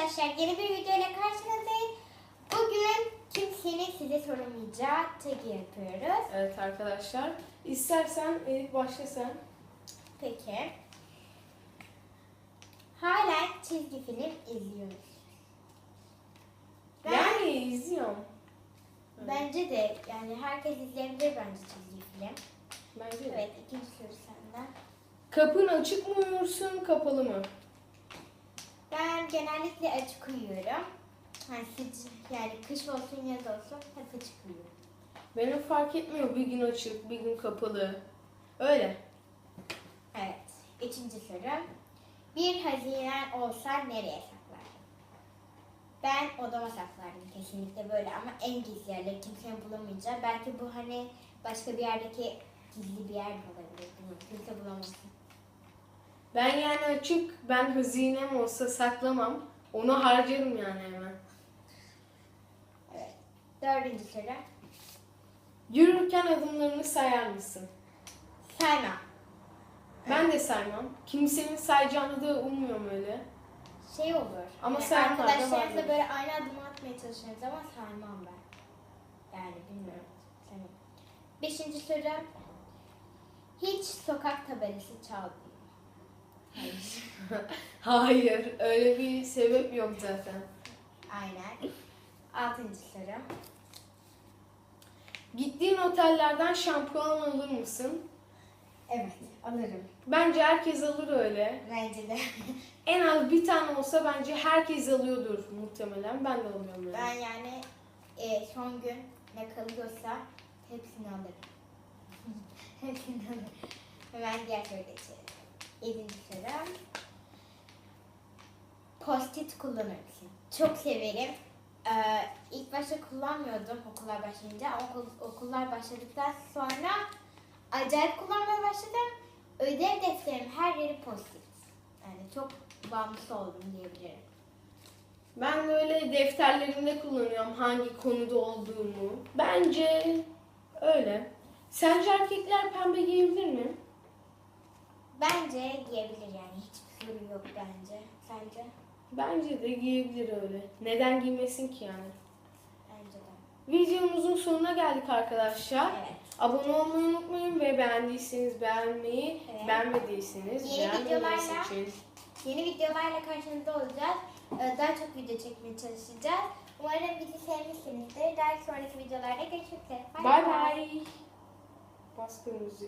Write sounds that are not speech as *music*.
arkadaşlar yeni bir video ile karşınızdayım. Bugün kimsenin size soramayacağı tagi yapıyoruz. Evet arkadaşlar. İstersen Elif başla sen. Peki. Hala çizgi film izliyoruz. Ben, Yani izliyorum. bence de yani herkes izleyebilir bence çizgi film. Bence de. Evet ikinci soru senden. Kapın açık mı uyursun kapalı mı? Ben genellikle açık uyuyorum. Yani, yani kış olsun yaz olsun hep açık uyuyorum. Benim fark etmiyor bir gün açık bir gün kapalı. Öyle. Evet. Üçüncü soru. Bir hazinen olsa nereye saklardın? Ben odama saklardım kesinlikle böyle ama en gizli yerleri kimsenin bulamayacağı. Belki bu hani başka bir yerdeki gizli bir yer de olabilir. Bilmiyorum. Kimse bulamaz. Ben yani açık ben hazinem olsa saklamam. Onu harcarım yani hemen. Evet. Dördüncü soru. Yürürken adımlarını sayar mısın? Sayma. Ben de saymam. Kimsenin sayacağını da ummuyorum öyle. Şey olur. Ama yani sayma da Arkadaşlarımla böyle aynı adımı atmaya çalışıyoruz ama saymam ben. Yani bilmiyorum. Saymam. Beşinci soru. Hiç sokak tabelası çaldın mı? *laughs* Hayır. Öyle bir sebep yok zaten. Aynen. Altıncı soru. Gittiğin otellerden şampuan alır mısın? Evet, alırım. Bence herkes alır öyle. Bence de. *laughs* En az bir tane olsa bence herkes alıyordur muhtemelen. Ben de alıyorum öyle. ben yani e, son gün ne kalıyorsa hepsini alırım. *laughs* hepsini alırım. Hemen diğer soruya geçelim. Yedinci soru. Post-it kullanır mısın? Çok severim. Ee, ilk başta kullanmıyordum okullar başlayınca okul- okullar başladıktan sonra acayip kullanmaya başladım. Ödev defterim her yeri post-it. Yani çok bağımlısı oldum diyebilirim. Ben de öyle defterlerimde kullanıyorum hangi konuda olduğumu. Bence öyle. Sence erkekler pembe giyebilir mi? Bence giyebilir yani hiçbir sorun yok bence. Sence? Bence de giyebilir öyle. Neden giymesin ki yani? Bence de. Videomuzun sonuna geldik arkadaşlar. Evet. Abone olmayı unutmayın ve beğendiyseniz beğenmeyi, Evet. beğenmediyseniz Yeni beğenmemeyi videolarla- seçin. Yeni videolarla karşınızda olacağız. Ee, Daha çok video çekmeye çalışacağız. Umarım bizi sevmişsinizdir. Daha sonraki videolarda görüşmek üzere. Bay bay. Bas kırmızı.